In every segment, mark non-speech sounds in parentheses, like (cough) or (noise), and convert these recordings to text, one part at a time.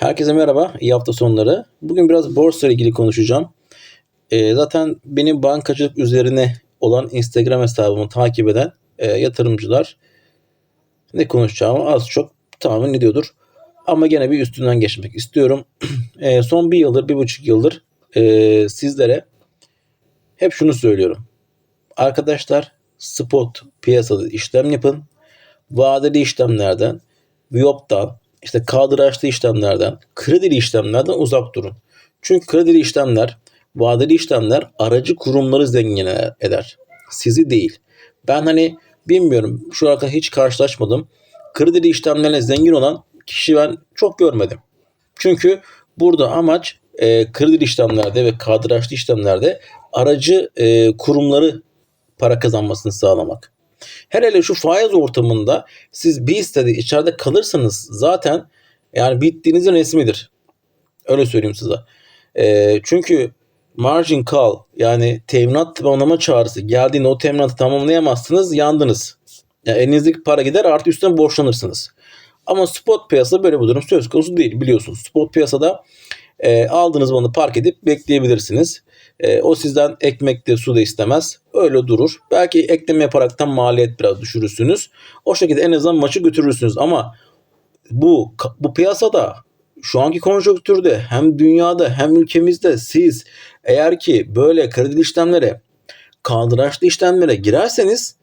Herkese merhaba, iyi hafta sonları. Bugün biraz borsa ile ilgili konuşacağım. Ee, zaten benim bankacılık üzerine olan Instagram hesabımı takip eden e, yatırımcılar ne konuşacağımı az çok tahmin ediyordur. Ama gene bir üstünden geçmek istiyorum. (clears throat) E, son bir yıldır, bir buçuk yıldır e, sizlere hep şunu söylüyorum. Arkadaşlar spot piyasada işlem yapın. Vadeli işlemlerden, Viyop'tan, işte kaldıraçlı işlemlerden, kredili işlemlerden uzak durun. Çünkü kredili işlemler, vadeli işlemler aracı kurumları zengin eder. Sizi değil. Ben hani bilmiyorum şu ana hiç karşılaşmadım. Kredili işlemlerle zengin olan kişi ben çok görmedim. Çünkü burada amaç e, kredi işlemlerde ve kaldıraçlı işlemlerde aracı e, kurumları para kazanmasını sağlamak. Her hele şu faiz ortamında siz bir hissede içeride kalırsanız zaten yani bittiğinizin resmidir. Öyle söyleyeyim size. E, çünkü margin call yani teminat tamamlama çağrısı geldiğinde o teminatı tamamlayamazsınız yandınız. Yani elinizdeki para gider artı üstüne borçlanırsınız. Ama spot piyasada böyle bir durum söz konusu değil biliyorsunuz. Spot piyasada e, aldığınız malı park edip bekleyebilirsiniz. E, o sizden ekmek de su da istemez. Öyle durur. Belki ekleme yaparaktan maliyet biraz düşürürsünüz. O şekilde en azından maçı götürürsünüz. Ama bu bu piyasada şu anki konjonktürde hem dünyada hem ülkemizde siz eğer ki böyle kredi işlemlere kaldıraçlı işlemlere girerseniz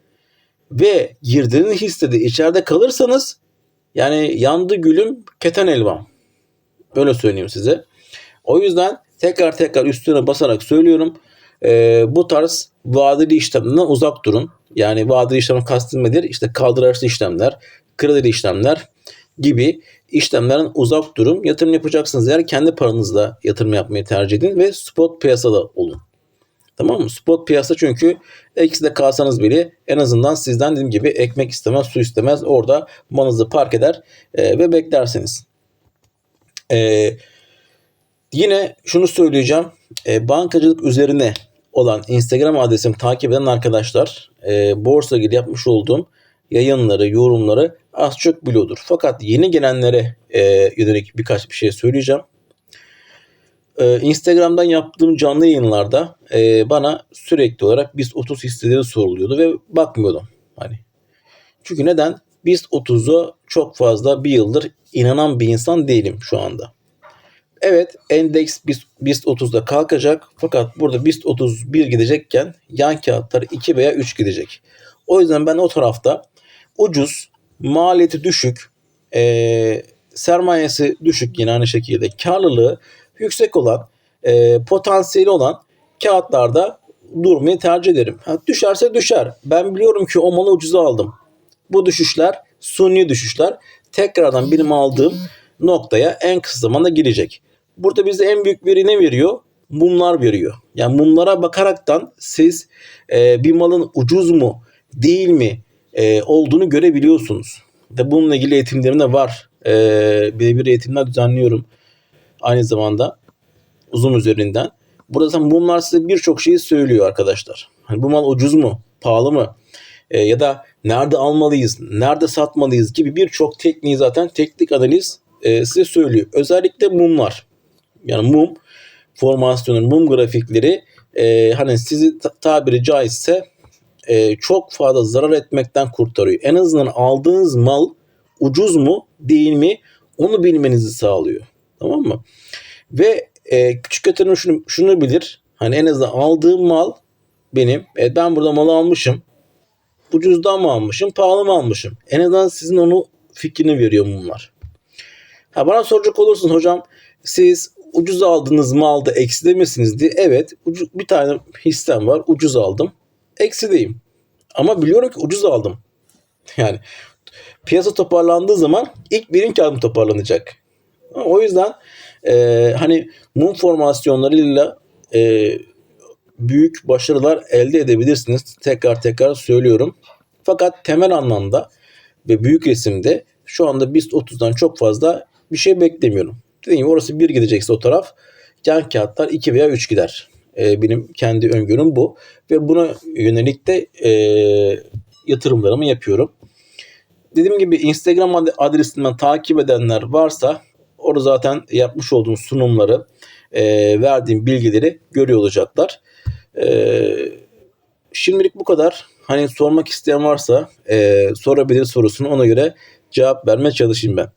ve girdiğiniz hissede içeride kalırsanız yani yandı gülüm keten elvam. Böyle söyleyeyim size. O yüzden tekrar tekrar üstüne basarak söylüyorum. E, bu tarz vadeli işlemlerden uzak durun. Yani vadeli işlem kastım nedir? İşte kaldıraçlı işlemler, kredili işlemler gibi işlemlerden uzak durun. Yatırım yapacaksınız eğer kendi paranızla yatırım yapmayı tercih edin ve spot piyasada olun. Tamam mı? Spot piyasa çünkü ekside kalsanız bile en azından sizden dediğim gibi ekmek istemez, su istemez. Orada manızı park eder e, ve beklersiniz. Eee Yine şunu söyleyeceğim. E, bankacılık üzerine olan Instagram adresimi takip eden arkadaşlar e, borsa ilgili yapmış olduğum yayınları, yorumları az çok biliyordur. Fakat yeni gelenlere e, yönelik birkaç bir şey söyleyeceğim. E, Instagram'dan yaptığım canlı yayınlarda e, bana sürekli olarak BIST 30 hisseleri soruluyordu ve bakmıyordum. Hani çünkü neden? BIST 30'u çok fazla bir yıldır inanan bir insan değilim şu anda. Evet endeks BIST 30'da kalkacak fakat burada BIST 31 gidecekken yan kağıtlar 2 veya 3 gidecek. O yüzden ben o tarafta ucuz, maliyeti düşük, e, sermayesi düşük yine aynı şekilde karlılığı yüksek olan, e, potansiyeli olan kağıtlarda durmayı tercih ederim. Ha, düşerse düşer. Ben biliyorum ki o malı ucuza aldım. Bu düşüşler suni düşüşler. Tekrardan benim aldığım noktaya en kısa zamanda gelecek. Burada bize en büyük veri ne veriyor? Mumlar veriyor. Yani mumlara bakaraktan siz e, bir malın ucuz mu değil mi e, olduğunu görebiliyorsunuz. De bununla ilgili eğitimlerim de var. E, birebir eğitimler düzenliyorum. Aynı zamanda uzun üzerinden. Burada zaten mumlar size birçok şeyi söylüyor arkadaşlar. Hani bu mal ucuz mu? Pahalı mı? E, ya da nerede almalıyız? Nerede satmalıyız gibi birçok tekniği zaten teknik analiz e, size söylüyor. Özellikle mumlar yani mum formasyonun mum grafikleri e, hani sizi tabiri caizse e, çok fazla zarar etmekten kurtarıyor. En azından aldığınız mal ucuz mu değil mi onu bilmenizi sağlıyor. Tamam mı? Ve e, küçük yatırım şunu, şunu bilir. Hani en azından aldığım mal benim. E, ben burada malı almışım. Ucuzdan mı almışım, pahalı mı almışım? En azından sizin onu fikrini veriyor mumlar. Ha bana soracak olursun hocam siz ucuz aldığınız malda ekside misiniz diye. Evet ucu, bir tane hissem var ucuz aldım. Eksideyim. Ama biliyorum ki ucuz aldım. (laughs) Yani piyasa toparlandığı zaman ilk benim kağıdım toparlanacak. O yüzden e, hani mum formasyonlarıyla e, büyük başarılar elde edebilirsiniz. Tekrar tekrar söylüyorum. Fakat temel anlamda ve büyük resimde şu anda BIST 30'dan çok fazla bir şey beklemiyorum. Dediğim gibi orası 1 gidecekse o taraf yan kağıtlar 2 veya 3 gider. E, benim kendi öngörüm bu. Ve buna yönelik de e, yatırımlarımı yapıyorum. Dediğim gibi Instagram adresinden takip edenler varsa Orada zaten yapmış olduğum sunumları, e, verdiğim bilgileri görüyor olacaklar. E, şimdilik bu kadar. Hani sormak isteyen varsa e, sorabilir sorusunu ona göre cevap vermeye çalışayım ben.